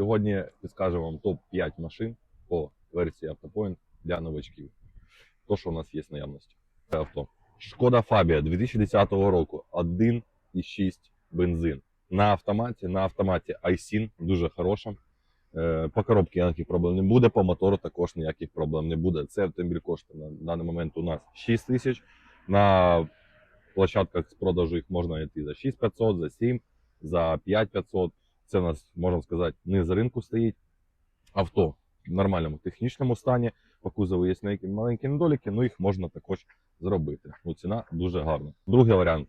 Сьогодні підскажемо вам топ-5 машин по версії Автопоінт для новачків. То, що у нас є наявності. Це авто. Шкода Фабія 2010 року 1,6 бензин. На автоматі, на автоматі iSIN дуже хороша. Е, По коробці ніяких проблем не буде, по мотору також ніяких проблем не буде. Це автомобіль коштує на даний момент у нас 6 тисяч. На площадках з продажу їх можна знайти за 6500, за 7, за 5500. Це у нас, можна сказати, не з ринку стоїть. Авто в нормальному технічному стані. По кузову є маленькі недоліки, ну їх можна також зробити. Ну, ціна дуже гарна. Другий варіант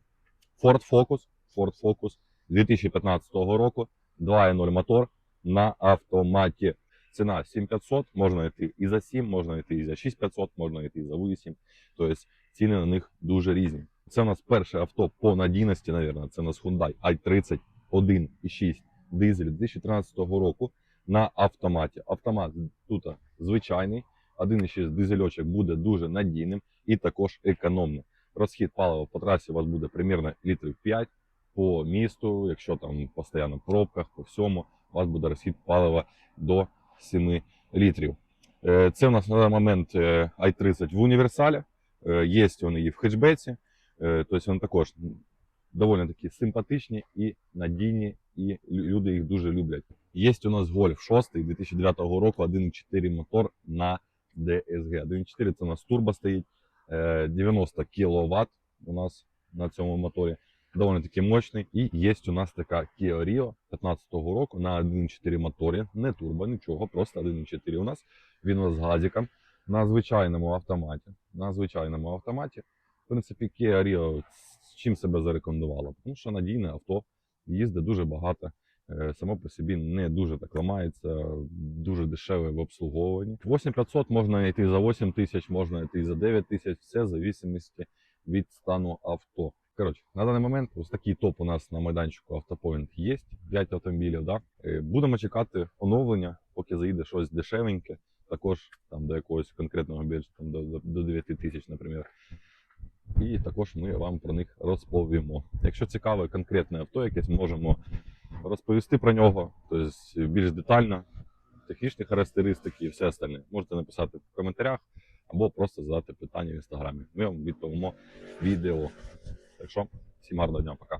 Ford Focus. Ford Focus 2015 року, 2.0 мотор на автоматі. Ціна 7500, можна йти і за 7, можна йти і за 6500, можна йти і за 8. Тобто ціни на них дуже різні. Це у нас перше авто по надійності, навірно, це у нас Hyundai i30 1.6 дизель 2013 року на автоматі. Автомат тут звичайний, 1.6 дизельочок буде дуже надійним і також економним. Розхід палива по трасі у вас буде примерно літрів 5 по місту, якщо там постійно в пробках, по всьому, у вас буде розхід палива до 7 літрів. Е, Це у нас на даний момент е, i30 в універсалі. Е, Є вони і в хетчбеці. Е, Тобто вони також доволі такі симпатичні і надійні, і люди їх дуже люблять. Є у нас Golf 6 2009 року, 1.4 мотор на DSG. 1.4 це у нас турбо стоїть, е, 90 кВт у нас на цьому моторі. Доволі таки мощний. І є у нас така Kia Rio 15 року на 1.4 моторі, не турбо, нічого, просто 1.4 у нас. Він у нас з газиком на звичайному автоматі. На звичайному автоматі. В принципі, Kia Rio з чим себе зарекомендувала? Тому що надійне авто, їздить дуже багато. е, Само по собі не дуже так ламається, дуже дешеве в обслуговуванні. 8500 можна знайти за 8 тисяч, можна знайти за 9 тисяч, все в зависимості від стану авто. Коротше, на даний момент ось такий топ у нас на майданчику Автопоінт є. 5 автомобілів. Да? Е, Будемо чекати оновлення, поки заїде щось дешевеньке, також там до якогось конкретного бюджету, там, до- до 9 тисяч, наприклад. І також ми вам про них розповімо. Якщо цікаве конкретне авто, якесь можемо розповісти про нього, тобто більш детально, технічні характеристики і все остальне. Можете написати в коментарях або просто задати питання в інстаграмі. Ми вам відповімо відео. Так що, всім гарного дня, пока.